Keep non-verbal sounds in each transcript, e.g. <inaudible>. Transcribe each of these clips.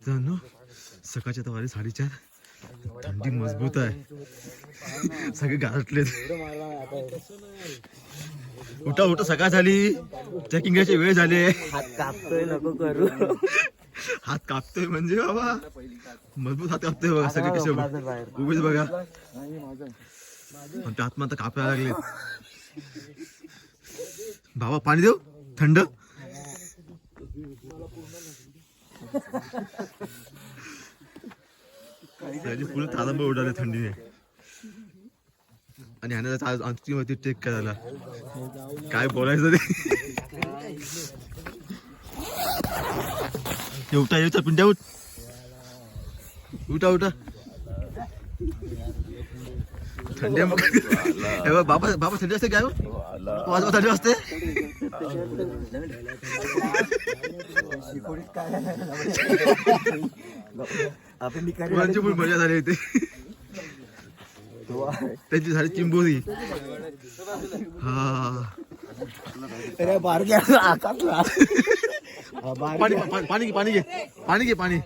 मित्रांनो सकाळच्या तवारी साडेचार. थंडी मजबूत आहे. सगळे गारटलेत. उठा उठा सकाळ झाली. चेकिंग वेळ झाली. हात कापतोय नको करू हात कापतोय म्हणजे बाबा. मजबूत हात कापतोय बघा सगळे कसे उभेच बघा. पण त्यात आता कापायला लागले बाबा पाणी देऊ? थंड? त्याची पूर्ण तारांबळ उडाले थंडीने. आणि ह्याने आज आमची वरती चेक करायला. काय बोलायचं ते? उठा येऊ पिंड्या उठ. उठा उठा. थंडी मग. बाबा बाबा थंडी असते काय हो? वाजवा थंडी असते मजा झाली इथे त्यांची झाली चिंबोरी. हा. अरे बारक्या आकाशला. पाणी पाणी घे पाणी घे पाणी घे पाणी.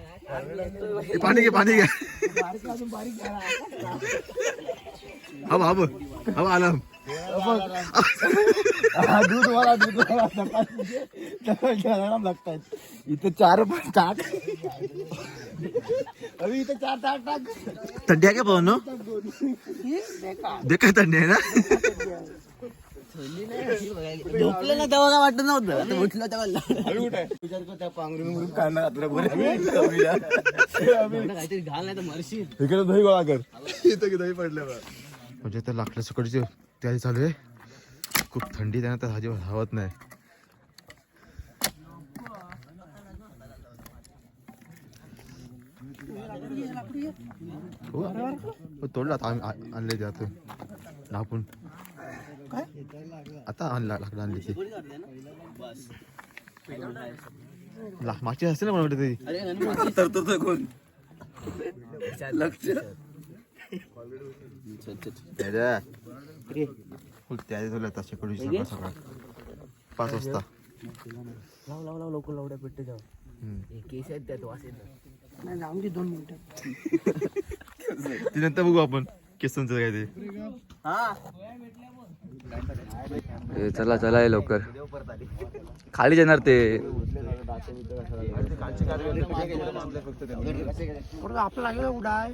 पाणी घे पाणी घे. हवं हवं. हवं आलम. दूध वाला दूध वाला सकाळी घराला लागतात इथे चार पण टाक अभी इथे चार टाक टाक थंडी आहे का पवन दे काय थंडी आहे ना झोपलं ना तेव्हा काय वाटत नव्हतं उठलं तेव्हा विचार कर त्या पांघरून काढणार तुला काहीतरी घाल नाही तर मरशील इकडे दही गोळा कर इथं दही पडलं म्हणजे तर लाकडं सकाळची तयारी चालू आहे. खूप थंडी त्यानं तर अजिबात हवत नाही. हो. हो, तोडलं आता आणले ते आतून लापून आता आणला लाकडं आणली ती. मागची असते ना मला वाटतं ती तर तो कोण? लक्ष. पाच वाजता. लाव लाव लाव लवकर लावड्या जाऊ. केस आहेत त्यात वास येत नाही. जाऊन दोन मिनिटं. ती नंतर बघू आपण केसांचं काय ते. ए, चला चला ये लवकर. खाली येणार ते. आपलं लागलं उडाय.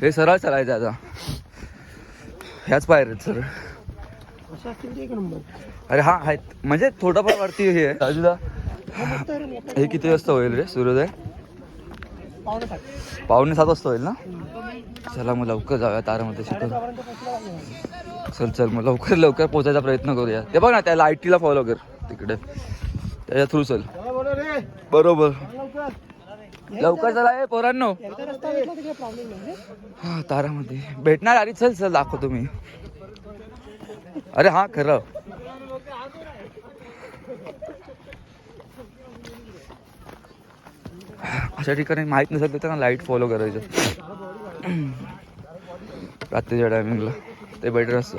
हे सरळ चालायचं आता. ह्याच पायऱ्या सर अरे हा आहेत. म्हणजे थोडंफार वरती हे आहे. बाजूला हे किती वाजता होईल रे? सूर्योदय? पावणे सात. वाजता होईल ना? चला मग लवकर जाऊया तारामध्ये शिकवून चल चल मग लवकर लवकर पोहोचायचा प्रयत्न करूया. ते बघ ना त्या लाईटीला फॉलो कर. तिकडे. त्याच्या थ्रू चल. बरोबर. लवकर. चला पोरांनो. हा तारामध्ये भेटणार अरे चल चल दाखवतो मी अरे हा खरं. अशा ठिकाणी माहीत नसेल तर त्यांना लाइट फॉलो करायचं. रात्रीच्या टायमिंगला ते बेटर असतं.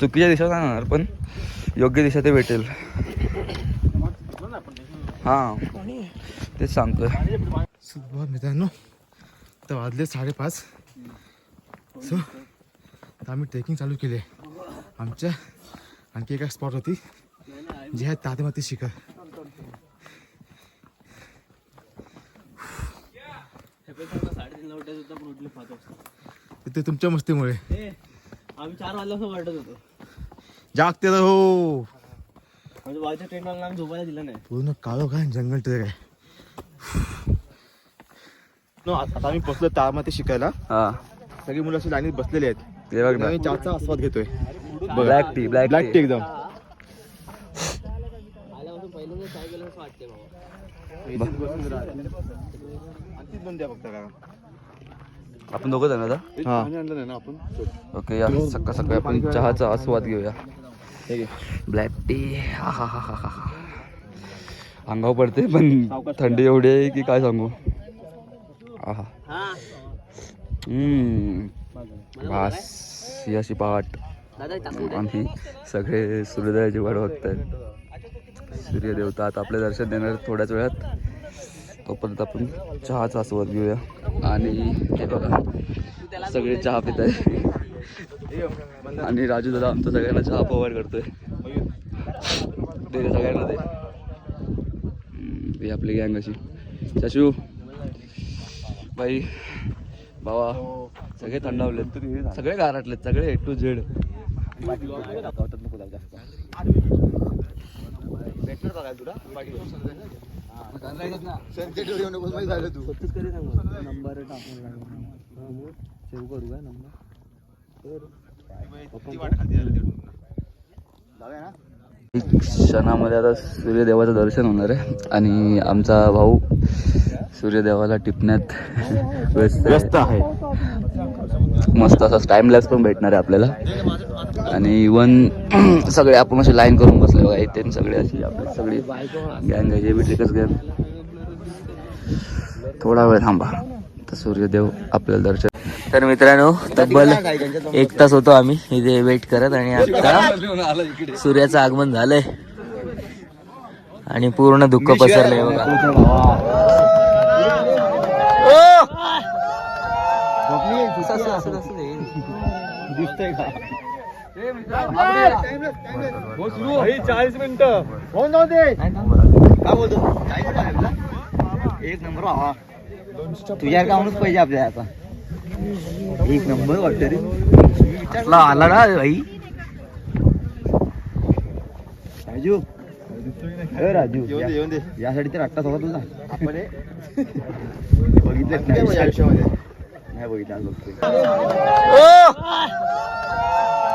चुकीच्या दिशा जाणार पण योग्य दिशा ते भेटेल. हां. तेच सांगतोय. सुबह मित्रांनो तर वाजले साडेपाच. सो तर आम्ही ट्रेकिंग चालू केली आहे. आमच्या आणखी एका स्पॉट होती जी आहे तातेमाती शिखर साडेतीन लावट्या सुद्धा पण उठले पाच वाजता ते तुमच्या मस्तीमुळे. आम्ही चार वाजल्यापासून वाटत होतो. जागते तर हो. म्हणजे वाजच्या ट्रेन वाला आम्ही झोपायला दिला नाही. पूर्ण काळो काय जंगल ट्रेक आहे. नो, आता आम्ही बसलो तारमाती शिकायला. हां. सगळी मुलं अशी लाईनीत बसलेली आहेत. ते बघ ना. आम्ही चहाचा आस्वाद घेतोय. Black tea black black tea एकदम. आल्यापासून पहिल्यांदा चाय गेलं असं वाटते बाबा. बंद द्या फक्त का आपण दोघं जण आता? हा. ओके या. सकाळ सकाळी आपण चहाचा आस्वाद घेऊया. ब्लॅक टी हा हा हा हा हा अंगावर पडते पण थंडी एवढी आहे की काय सांगू? आहा हा. हम्म. बास ही अशी टाकू आणि सगळे सूर्योदयाची वाट बघतायत. सूर्यदेवता आता आपले दर्शन देणार थोड्याच वेळात. तोपर्यंत आपण चहाचा आस्वाद घेऊया. आणि हे बघा सगळे चहा पित आहे आणि राजू दादा आमचा सगळ्यांना चहा प्रोव्हाइड करतोय. दे सगळ्यांना दे आपली गँग अशी. शशू बाई बाबा सगळे थंडावलेत. सगळे गारटलेत सगळे ए टू झेड क्षणामध्ये आता सूर्यदेवाचं दर्शन होणार आहे आणि आमचा भाऊ सूर्यदेवाला टिपण्यात व्यस्त व्यस्त आहे. मस्त असा टाइमलॅस पण भेटणार आहे आपल्याला. आणि इवन <clears throat> सगळे आपण असे लाईन करून बसले बघा इथे सगळे अशी आपली सगळी गँग हे बी ट्रिकच गँग थोडा वेळ थांबा. तर सूर्यदेव आपल्याला दर्शन तर मित्रांनो तब्बल एक तास होतो आम्ही इथे वेट करत आणि आता सूर्याचं आगमन झालंय. आणि पूर्ण दुःख पसरलंय बघा. दिसतंय का? चाळीस मिनिटं होऊन जाऊ दे काय बोलतो? एक नंबर भावा तुझ्या कामच पाहिजे आपल्याला. आता एक नंबर वाटतं रे आला ना भाई राजू राजू या- यासाठी तर अट्टा होता तुझा आपण बघितलं.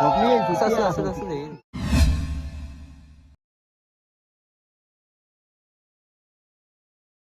आयुष्यामध्ये नाही बघितलं आज बघतोय. झोपली आहे, झोपली आहे.